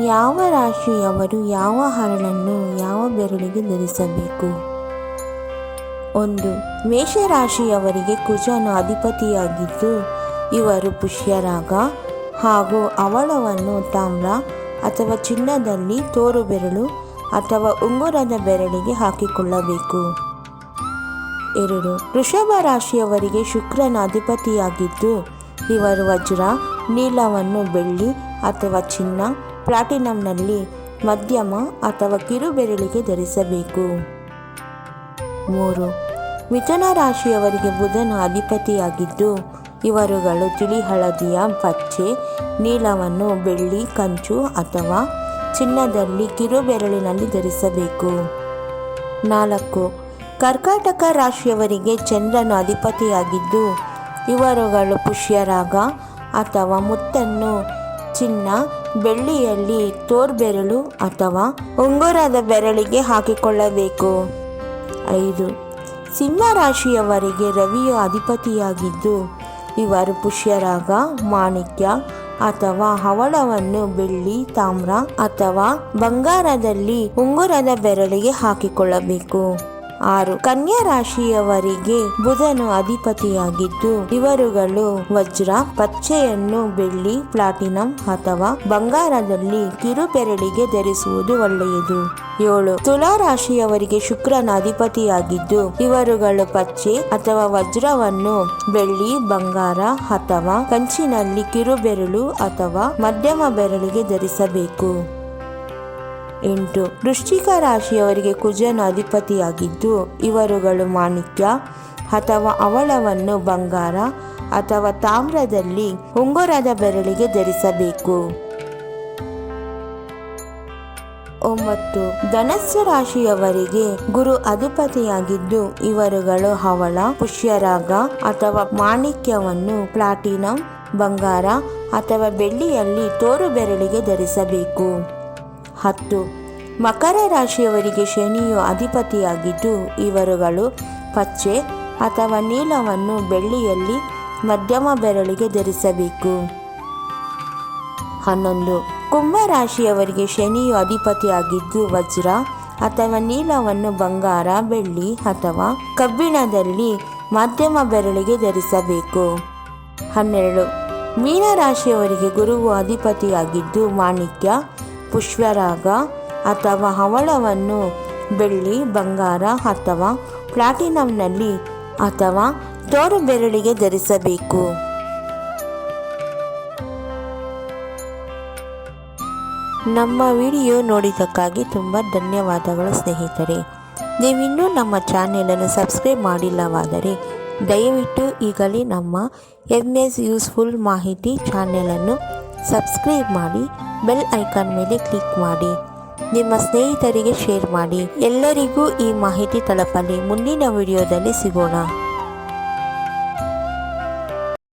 ಯಾವ ರಾಶಿಯವರು ಯಾವ ಹರಳನ್ನು ಯಾವ ಬೆರಳಿಗೆ ಧರಿಸಬೇಕು? ಒಂದು, ಮೇಷರಾಶಿಯವರಿಗೆ ಕುಜನು ಅಧಿಪತಿಯಾಗಿದ್ದು, ಇವರು ಪುಷ್ಯರಾಗ ಹಾಗೂ ಅವಳವನ್ನು ತಾಮ್ರ ಅಥವಾ ಚಿನ್ನದಲ್ಲಿ ತೋರು ಬೆರಳು ಅಥವಾ ಉಂಗುರದ ಬೆರಳಿಗೆ ಹಾಕಿಕೊಳ್ಳಬೇಕು. ಎರಡು, ವೃಷಭ ರಾಶಿಯವರಿಗೆ ಶುಕ್ರನ ಅಧಿಪತಿಯಾಗಿದ್ದು, ಇವರು ವಜ್ರ, ನೀಲವನ್ನು ಬೆಳ್ಳಿ ಅಥವಾ ಚಿನ್ನ, ಪ್ಲಾಟಿನಂನಲ್ಲಿ ಮಧ್ಯಮ ಅಥವಾ ಕಿರುಬೆರಳಿಗೆ ಧರಿಸಬೇಕು. ಮೂರು, ಮಿಥುನ ರಾಶಿಯವರಿಗೆ ಬುಧನ ಅಧಿಪತಿಯಾಗಿದ್ದು, ಇವರುಗಳು ತಿಳಿ ಹಳದಿಯ ಪಚ್ಚೆ, ನೀಲವನ್ನು ಬೆಳ್ಳಿ, ಕಂಚು ಅಥವಾ ಚಿನ್ನದಲ್ಲಿ ಕಿರುಬೆರಳಿನಲ್ಲಿ ಧರಿಸಬೇಕು. ನಾಲ್ಕು, ಕರ್ಕಾಟಕ ರಾಶಿಯವರಿಗೆ ಚಂದ್ರನು ಅಧಿಪತಿಯಾಗಿದ್ದು, ಇವರುಗಳು ಪುಷ್ಯರಾಗ ಅಥವಾ ಮುತ್ತನ್ನು ಚಿನ್ನ ಬೆಳ್ಳಿಯಲ್ಲಿ ತೋರ್ಬೆರಳು ಅಥವಾ ಉಂಗುರದ ಬೆರಳಿಗೆ ಹಾಕಿಕೊಳ್ಳಬೇಕು. ಐದು. ಸಿಂಹ ರಾಶಿಯವರಿಗೆ ರವಿಯು ಅಧಿಪತಿಯಾಗಿದ್ದು, ಇವರು ಪುಷ್ಯರಾಗ, ಮಾಣಿಕ್ಯ ಅಥವಾ ಹವಳವನ್ನು ಬೆಳ್ಳಿ, ತಾಮ್ರ ಅಥವಾ ಬಂಗಾರದಲ್ಲಿ ಉಂಗುರದ ಬೆರಳಿಗೆ ಹಾಕಿಕೊಳ್ಳಬೇಕು. ಆರು. ಕನ್ಯಾ ರಾಶಿಯವರಿಗೆ ಬುಧನು ಅಧಿಪತಿಯಾಗಿದ್ದು ಇವರುಗಳು ವಜ್ರ, ಪಚ್ಚೆಯನ್ನು ಬೆಳ್ಳಿ, ಪ್ಲಾಟಿನಂ ಅಥವಾ ಬಂಗಾರದಲ್ಲಿ ಕಿರು ಬೆರಳಿಗೆ ಧರಿಸುವುದು ಒಳ್ಳೆಯದು. ಏಳು. ತುಲಾ ರಾಶಿಯವರಿಗೆ ಶುಕ್ರನ ಅಧಿಪತಿಯಾಗಿದ್ದು ಇವರುಗಳು ಪಚ್ಚೆ ಅಥವಾ ವಜ್ರವನ್ನು ಬೆಳ್ಳಿ, ಬಂಗಾರ ಅಥವಾ ಕಂಚಿನಲ್ಲಿ ಕಿರುಬೆರಳು ಅಥವಾ ಮಧ್ಯಮ ಬೆರಳಿಗೆ ಧರಿಸಬೇಕು. ಎಂಟು. ವೃಶ್ಚಿಕ ರಾಶಿಯವರಿಗೆ ಕುಜನ ಅಧಿಪತಿಯಾಗಿದ್ದು, ಇವರುಗಳು ಮಾಣಿಕ್ಯ ಅಥವಾ ಅವಳವನ್ನು ಬಂಗಾರ ಅಥವಾ ತಾಮ್ರದಲ್ಲಿ ಉಂಗುರದ ಬೆರಳಿಗೆ ಧರಿಸಬೇಕು. ಒಂಬತ್ತು. ಧನಸ್ಸು ರಾಶಿಯವರಿಗೆ ಗುರು ಅಧಿಪತಿಯಾಗಿದ್ದು, ಇವರುಗಳು ಹವಳ ಪುಷ್ಯರಾಗ ಅಥವಾ ಮಾಣಿಕ್ಯವನ್ನು ಪ್ಲಾಟಿನಂ, ಬಂಗಾರ ಅಥವಾ ಬೆಳ್ಳಿಯಲ್ಲಿ ತೋರು ಬೆರಳಿಗೆ ಧರಿಸಬೇಕು. ಹತ್ತು. ಮಕರ ರಾಶಿಯವರಿಗೆ ಶನಿಯು ಅಧಿಪತಿಯಾಗಿದ್ದು, ಇವರುಗಳು ಪಚ್ಚೆ ಅಥವಾ ನೀಲವನ್ನು ಬೆಳ್ಳಿಯಲ್ಲಿ ಮಧ್ಯಮ ಬೆರಳಿಗೆ ಧರಿಸಬೇಕು. ಹನ್ನೊಂದು. ಕುಂಭ ರಾಶಿಯವರಿಗೆ ಶನಿಯು ಅಧಿಪತಿಯಾಗಿದ್ದು, ವಜ್ರ ಅಥವಾ ನೀಲವನ್ನು ಬಂಗಾರ, ಬೆಳ್ಳಿ ಅಥವಾ ಕಬ್ಬಿಣದಲ್ಲಿ ಮಧ್ಯಮ ಬೆರಳಿಗೆ ಧರಿಸಬೇಕು. ಹನ್ನೆರಡು. ಮೀನರಾಶಿಯವರಿಗೆ ಗುರುವು ಅಧಿಪತಿಯಾಗಿದ್ದು, ಮಾಣಿಕ್ಯ, ಪುಷ್ಪರಾಗ ಅಥವಾ ಹವಳವನ್ನು ಬೆಳ್ಳಿ, ಬಂಗಾರ ಅಥವಾ ಪ್ಲಾಟಿನಂನಲ್ಲಿ ಅಥವಾ ತೋರು ಬೆರಳಿಗೆ ಧರಿಸಬೇಕು. ನಮ್ಮ ವಿಡಿಯೋ ನೋಡಿದ್ದಕ್ಕಾಗಿ ತುಂಬ ಧನ್ಯವಾದಗಳು ಸ್ನೇಹಿತರೆ. ನೀವಿನ್ನೂ ನಮ್ಮ ಚಾನೆಲನ್ನು ಸಬ್ಸ್ಕ್ರೈಬ್ ಮಾಡಿಲ್ಲವಾದರೆ ದಯವಿಟ್ಟು ಈಗಲೇ ನಮ್ಮ ಎಂ ಎಸ್ ಯೂಸ್ಫುಲ್ ಮಾಹಿತಿ ಚಾನೆಲನ್ನು ಸಬ್ಸ್ಕ್ರೈಬ್ ಮಾಡಿ ಬೆಲ್ ಐಕಾನ್ ಮೇಲೆ ಕ್ಲಿಕ್ ಮಾಡಿ. ನಿಮ್ಮ ಸ್ನೇಹಿತರಿಗೆ ಶೇರ್ ಮಾಡಿ. ಎಲ್ಲರಿಗೂ ಈ ಮಾಹಿತಿ ತಲುಪಲಿ. ಮುಂದಿನ ವಿಡಿಯೋದಲ್ಲಿ ಸಿಗೋಣ.